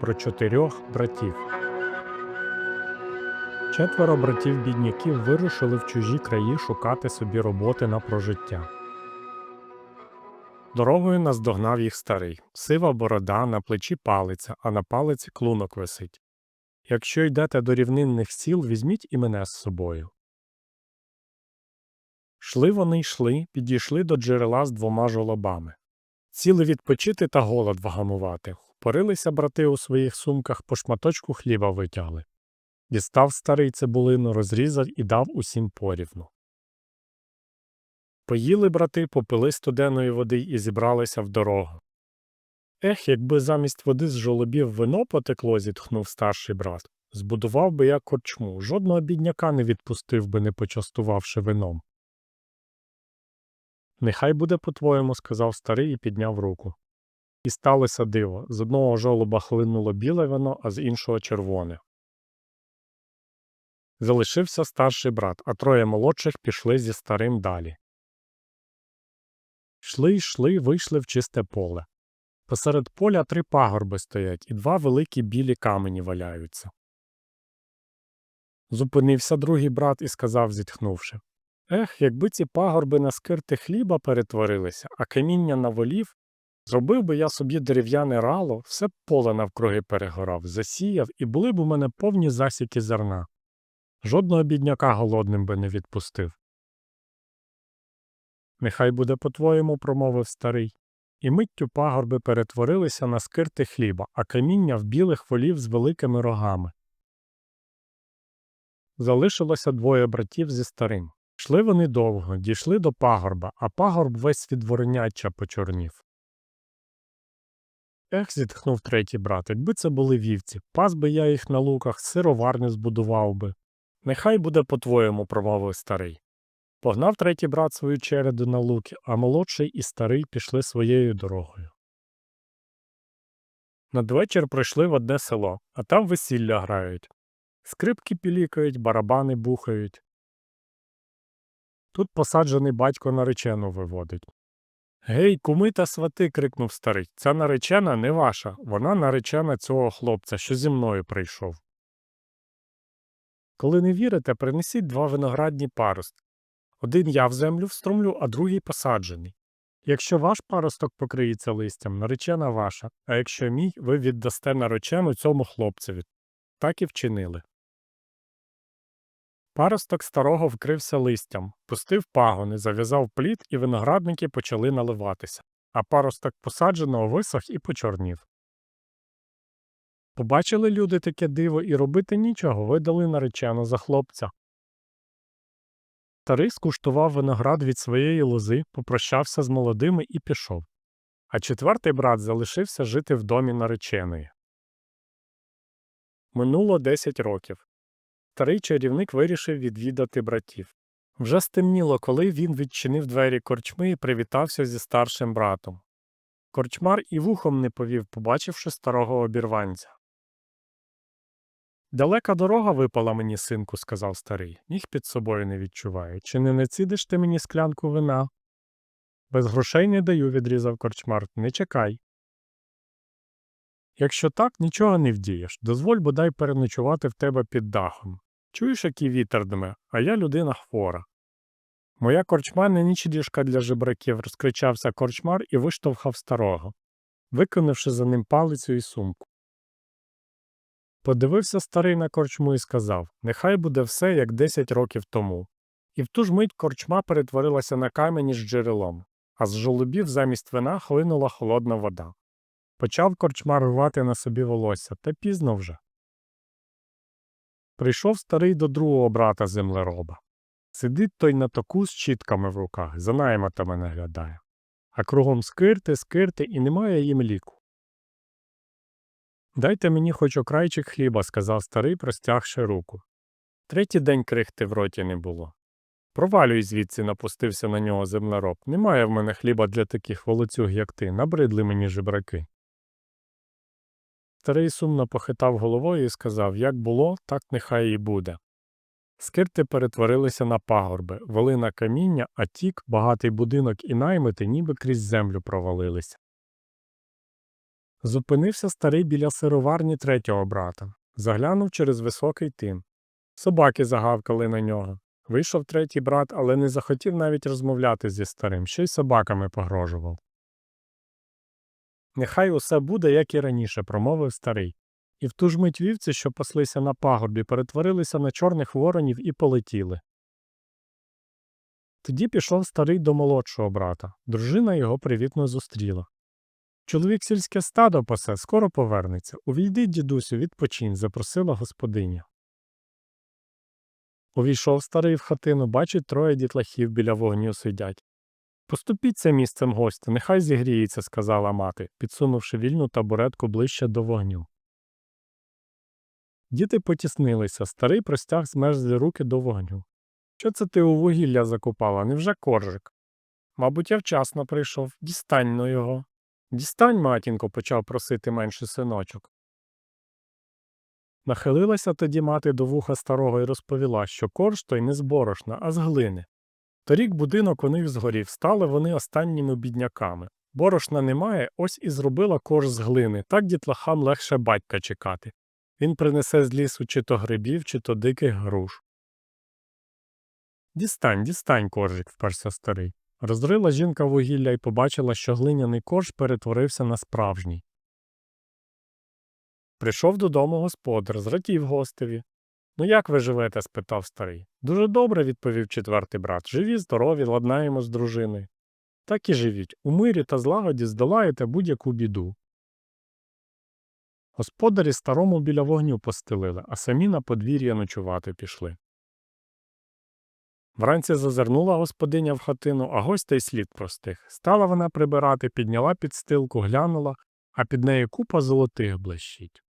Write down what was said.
про чотирьох братів. Четверо братів-бідняків вирушили в чужі краї шукати собі роботи на прожиття. Дорогою наздогнав їх старий. Сива борода, на плечі палиця, а на палиці клунок висить. Якщо йдете до рівнинних сіл, візьміть і мене з собою. Шли вони йшли, підійшли до джерела з двома жолобами. Сіли відпочити та голод вгамувати. Порилися брати у своїх сумках, по шматочку хліба витягли. Дістав старий цибулину, розрізав і дав усім порівну. Поїли брати, попили студеної води і зібралися в дорогу. Ех, якби замість води з жолобів вино потекло, зітхнув старший брат. Збудував би я корчму, жодного бідняка не відпустив би, не почастувавши вином. Нехай буде по-твоєму, сказав старий і підняв руку. І сталося диво з одного жолоба хлинуло біле вино, а з іншого червоне. Залишився старший брат, а троє молодших пішли зі старим далі. Йшли, йшли, вийшли в чисте поле. Посеред поля три пагорби стоять, і два великі білі камені валяються. Зупинився другий брат і сказав, зітхнувши Ех, якби ці пагорби на скирти хліба перетворилися, а каміння на волів, зробив би я собі дерев'яне рало, все поле навкруги перегорав, засіяв, і були б у мене повні засіки зерна. Жодного бідняка голодним би не відпустив. Нехай буде по-твоєму, промовив старий. І миттю пагорби перетворилися на скирти хліба, а каміння в білих волів з великими рогами. Залишилося двоє братів зі старим. Йшли вони довго, дійшли до пагорба, а пагорб весь від вороняча почорнів. Ех, зітхнув третій брат, якби це були вівці, пас би я їх на луках, сироварню збудував би. Нехай буде по-твоєму, промовив старий. Погнав третій брат свою череду на луки, а молодший і старий пішли своєю дорогою. Надвечір прийшли в одне село, а там весілля грають. Скрипки пілікають, барабани бухають. Тут посаджений батько наречену виводить. Гей, куми та свати. крикнув старий. Ця наречена не ваша, вона наречена цього хлопця, що зі мною прийшов. Коли не вірите, принесіть два виноградні паростки. Один я в землю встромлю, а другий посаджений. Якщо ваш паросток покриється листям, наречена ваша, а якщо мій, ви віддасте наречену цьому хлопцеві. Так і вчинили. Паросток старого вкрився листям, пустив пагони, зав'язав плід, і виноградники почали наливатися, а паросток посадженого висох і почорнів. Побачили люди таке диво і робити нічого, видали наречену за хлопця. Старий скуштував виноград від своєї лози, попрощався з молодими і пішов. А четвертий брат залишився жити в домі нареченої. Минуло десять років. Старий чарівник вирішив відвідати братів. Вже стемніло, коли він відчинив двері корчми і привітався зі старшим братом. Корчмар і вухом не повів, побачивши старого обірванця. Далека дорога випала мені, синку, сказав старий, ніг під собою не відчуваю. Чи не націдиш ти мені склянку вина? Без грошей не даю, відрізав корчмар. Не чекай. Якщо так, нічого не вдієш. Дозволь бодай переночувати в тебе під дахом. Чуєш, який вітер дме, а я людина хвора. Моя корчма не ніч діжка для жебраків, розкричався корчмар і виштовхав старого, виконавши за ним палицю і сумку. Подивився старий на корчму і сказав Нехай буде все, як десять років тому. І в ту ж мить корчма перетворилася на камені з джерелом, а з жолобів замість вина хлинула холодна вода. Почав корчмар рвати на собі волосся, та пізно вже. Прийшов старий до другого брата землероба. Сидить той на току з чітками в руках, за найматами наглядає. А кругом скирти, скирти і немає їм ліку. Дайте мені хоч окрайчик хліба, сказав старий, простягши руку. Третій день крихти в роті не було. Провалюй звідси, напустився на нього землероб. Немає в мене хліба для таких волоцюг, як ти, набридли мені жебраки. Старий сумно похитав головою і сказав як було, так нехай і буде. Скирти перетворилися на пагорби, вели на каміння, а тік, багатий будинок і наймити ніби крізь землю провалилися. Зупинився старий біля сироварні третього брата, заглянув через високий тин. Собаки загавкали на нього. Вийшов третій брат, але не захотів навіть розмовляти зі старим, ще й собаками погрожував. Нехай усе буде, як і раніше, промовив старий. І в ту ж мить вівці, що паслися на пагорбі, перетворилися на чорних воронів і полетіли. Тоді пішов старий до молодшого брата. Дружина його привітно зустріла. Чоловік сільське стадо пасе, скоро повернеться. Увійди, дідусю, відпочинь, запросила господиня. Увійшов старий в хатину, бачить троє дітлахів біля вогню сидять. Поступіться місцем гостя, нехай зігріється, сказала мати, підсунувши вільну табуретку ближче до вогню. Діти потіснилися, старий простяг змерзлі руки до вогню. Що це ти у вугілля закопала? Невже коржик? Мабуть, я вчасно прийшов. Дістань но його. Дістань, матінко, почав просити менший синочок. Нахилилася тоді мати до вуха старого і розповіла, що корж той не з борошна, а з глини. Торік будинок у них згорів, стали вони останніми бідняками. Борошна немає, ось і зробила корж з глини, так дітлахам легше батька чекати. Він принесе з лісу чи то грибів, чи то диких груш. Дістань, дістань, коржик, вперся старий. Розрила жінка вугілля і побачила, що глиняний корж перетворився на справжній. Прийшов додому господар, зрадів гостеві. Ну як ви живете? спитав старий. Дуже добре, відповів четвертий брат. Живі, здорові, ладнаємо з дружиною. Так і живіть. У мирі та злагоді здолаєте будь-яку біду. Господарі старому біля вогню постелили, а самі на подвір'я ночувати пішли. Вранці зазирнула господиня в хатину, а гостя й слід простих. Стала вона прибирати, підняла підстилку, глянула, а під нею купа золотих блищить.